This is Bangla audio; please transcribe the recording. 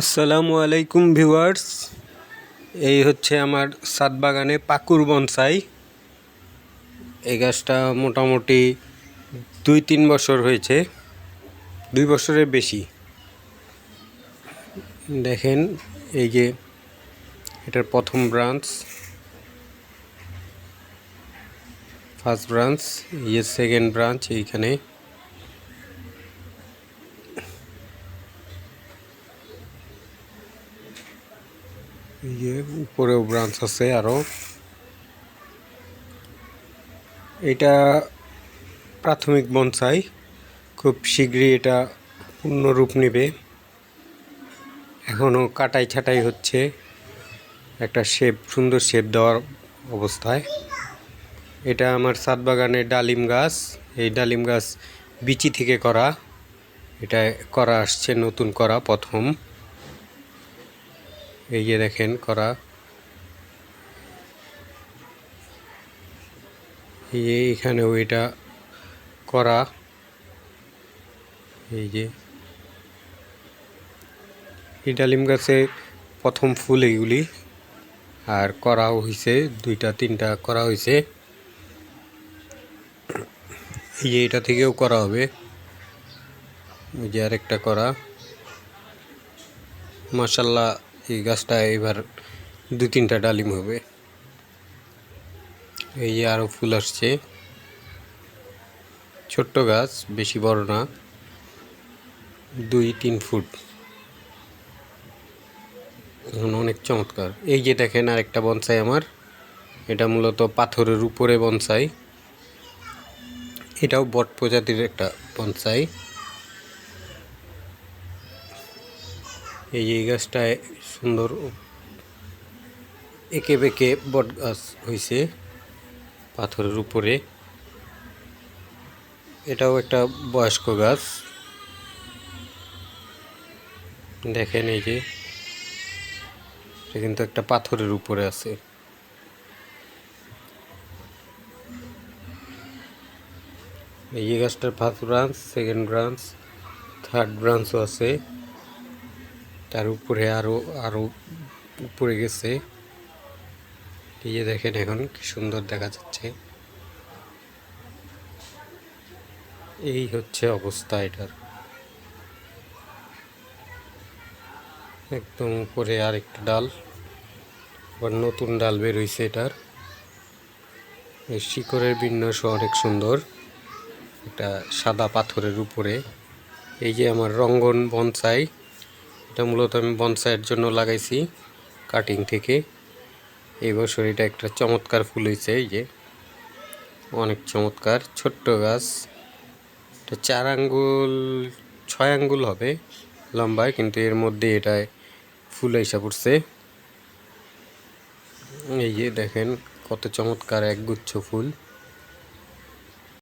আসসালামু আলাইকুম ভিউয়ার্স। এই হচ্ছে আমার সাত বাগানে পাকুর বনসাই। এই গাছটা মোটামুটি দুই তিন বছর হয়েছে, দুই বছরের বেশি। দেখেন, এই যে এটার প্রথম ব্রাঞ্চ, ফার্স্ট ব্রাঞ্চ ইয়ে সেকেন্ড ব্রাঞ্চ এইখানে। এই যে উপরেও ব্রাঞ্চ আছে আরও এটা প্রাথমিক বনসাই। খুব শীঘ্রই এটা পূর্ণ রূপ নেবে। এখনও কাটাই ছাটাই হচ্ছে। একটা শেপ সুন্দর শেপ দেওয়ার অবস্থায়। এটা আমার সাত বাগানের ডালিম গাছ। এই ডালিম গাছ বিচি থেকে করা। এটা করা আসছে নতুন করা প্রথম। এই যে দেখেন, করা। এই যে এখানেও এটা করা। এই যে এই ডালিম গাছে প্রথম ফুল এইগুলি আর করাও হয়েছে দুইটা, তিনটা করা হয়েছে এই যে এটা থেকেও করা হবে। ওই যে আরেকটা করা। মাসাল্লাহ এই গাছটা এবার দু তিনটা ডালিম হবে। এই আরও ফুল আসছে। ছোট্ট গাছ, বেশি বড় না। দুই, তিন ফুট। এখন অনেক চমৎকার। এই যে দেখেন আরেকটা বনসাই আমার। এটা মূলত পাথরের উপরে বনসাই। এটাও বট প্রজাতির একটা বনসাই। এই যে গাছটায় সুন্দর একে বেঁকে বট গাছ হয়েছে পাথরের উপরে। এটাও একটা বয়স্ক গাছ। দেখেন এই যে, এটা কিন্তু একটা পাথরের উপরে আছে। এই গাছটার first branch, second branch, third ব্রাঞ্চও আছে। তার উপরে আরও আরও উপরে গেছে। এই দেখেন এখন কি সুন্দর দেখা যাচ্ছে। এই হচ্ছে অবস্থা এটার। একদম উপরে আর একটা ডাল, আবার নতুন ডাল বেরোইছে এটার। এই শিকড়ের বিন্যাস অনেক সুন্দর। এটা সাদা পাথরের উপরে। এই যে আমার রঙ্গন বনসাই এটা মূলত আমি বনসাইয়ের জন্য লাগাইছি কাটিং থেকে। এই বছর এটা একটা চমৎকার ফুল হয়েছে এই যে। অনেক চমৎকার, ছোট্ট গাছ। এটা চার আঙ্গুল, ছয় আঙ্গুল হবে লম্বায় কিন্তু এর মধ্যে এটায় ফুল এসে পড়ছে। এই যে দেখেন, কত চমৎকার একগুচ্ছ ফুল।